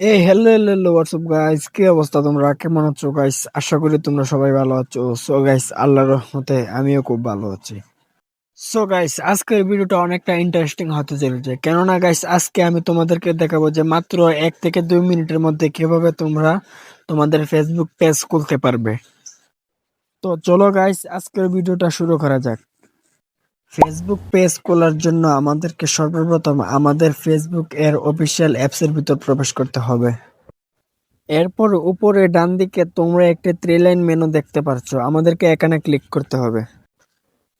এই hello hello hello WhatsApp guys কি অবস্থা তোমরা? কেমন আছো গাইস আশা করি তোমরা সবাই ভালো আছো। সো গাইস আল্লাহর রহমতে আমিও খুব ভালো আছি। সো গাইস আজকের ভিডিওটা অনেকটা ইন্টারেস্টিং হতে চলেছে। কেননা গাইস আজকে আমি তোমাদেরকে দেখাবো যে মাত্র এক থেকে দুই মিনিটের মধ্যে কীভাবে তোমরা তোমাদের ফেসবুক পেজ খুলতে পারবে। তো চলো গাইস আজকের ভিডিওটা শুরু করা যাক। ফেসবুক পেজ খোলার জন্য আমাদেরকে সর্বপ্রথম আমাদের ফেসবুক এর অফিসিয়াল অ্যাপসের ভিতর প্রবেশ করতে হবে। এরপর উপরে ডান দিকে তোমরা একটি থ্রি লাইন মেনু দেখতে পাচ্ছ। আমাদেরকে এখানে ক্লিক করতে হবে।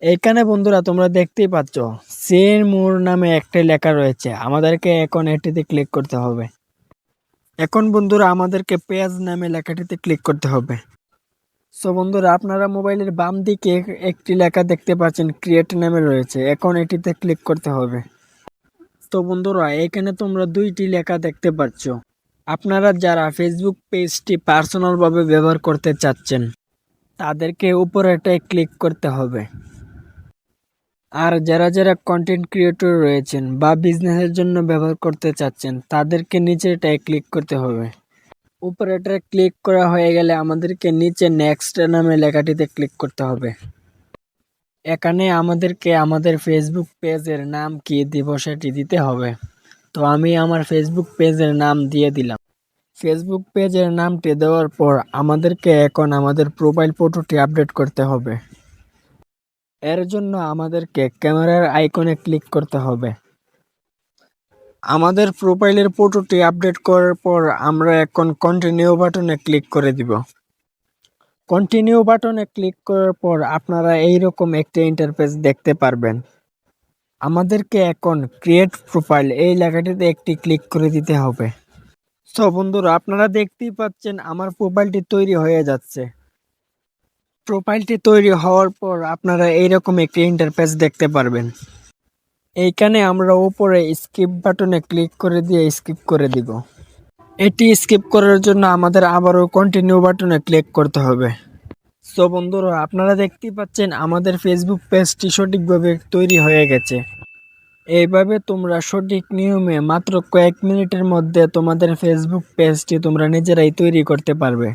এখানে বন্ধুরা তোমরা দেখতেই পাচ্ছ সেন মোর নামে একটি লেখা রয়েছে। আমাদেরকে এখন এটিতে ক্লিক করতে হবে। এখন বন্ধুরা আমাদেরকে পেজ নামে লেখাটিতে ক্লিক করতে হবে। সো বন্ধুরা, আপনারা মোবাইলের বাম দিকে একটি লেখা দেখতে পাচ্ছেন ক্রিয়েট নামে রয়েছে। এখন এটিতে ক্লিক করতে হবে। তো বন্ধুরা, এখানে তোমরা দুইটি লেখা দেখতে পাচ্ছ। আপনারা যারা ফেসবুক পেজটি পার্সোনালভাবে ব্যবহার করতে চাচ্ছেন, তাদেরকে উপরেটায় ক্লিক করতে হবে। আর যারা যারা কন্টেন্ট ক্রিয়েটর রয়েছেন বা বিজনেসের জন্য ব্যবহার করতে চাচ্ছেন, তাদেরকে নিচেরটায় ক্লিক করতে হবে। উপরেটা ক্লিক করা হয়ে গেলে আমাদেরকে নিচে নেক্সট নামে লেখাটিতে ক্লিক করতে হবে। এখানে আমাদেরকে আমাদের ফেসবুক পেজের নাম কি দিব সেটি দিতে হবে। তো আমি আমার ফেসবুক পেজের নাম দিয়ে দিলাম। ফেসবুক পেজের নামটি দেওয়ার পর আমাদেরকে এখন আমাদের প্রোফাইল ফটোটি আপডেট করতে হবে। এর জন্য আমাদেরকে ক্যামেরার আইকনে ক্লিক করতে হবে। আমাদের প্রোফাইলের ফটোটি আপডেট করার পর আমরা এখন কন্টিনিউ বাটনে ক্লিক করে দিব। কন্টিনিউ বাটনে ক্লিক করার পর আপনারা এইরকম একটি ইন্টারফেস দেখতে পারবেন। আমাদেরকে এখন ক্রিয়েট প্রোফাইল এই লেখাটিতে একটি ক্লিক করে দিতে হবে। সো বন্ধুরা, আপনারা দেখতেই পাচ্ছেন আমার প্রোফাইলটি তৈরি হয়ে যাচ্ছে। প্রোফাইলটি তৈরি হওয়ার পর আপনারা এইরকম একটি ইন্টারফেস দেখতে পারবেন। এইখানে আমরা উপরে স্কিপ বাটনে ক্লিক করে দিয়ে স্কিপ করে দিব। এটি স্কিপ করার জন্য আমাদের আবারও কন্টিনিউ বাটনে ক্লিক করতে হবে। সো বন্ধুরা, আপনারা দেখতেই পাচ্ছেন আমাদের ফেসবুক পেজটি সঠিকভাবে তৈরি হয়ে গেছে। এইভাবে তোমরা সঠিক নিয়মে মাত্র কয়েক মিনিটের মধ্যে তোমাদের ফেসবুক পেজটি তোমরা নিজেরাই তৈরি করতে পারবে।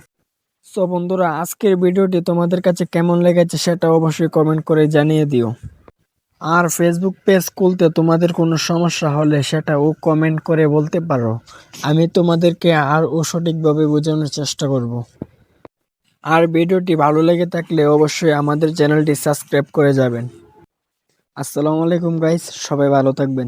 সো বন্ধুরা, আজকের ভিডিওটি তোমাদের কাছে কেমন লেগেছে সেটা অবশ্যই কমেন্ট করে জানিয়ে দিও। আর ফেসবুক পেজ খুলতে তোমাদের কোনো সমস্যা হলে সেটা ও কমেন্ট করে বলতে পারো। আমি তোমাদেরকে আর ও সঠিকভাবে বোঝানোর চেষ্টা করব। আর ভিডিওটি ভালো লেগে থাকলে অবশ্যই আমাদের চ্যানেলটি সাবস্ক্রাইব করে যাবেন। আসসালামু আলাইকুম গাইস সবাই ভালো থাকবেন।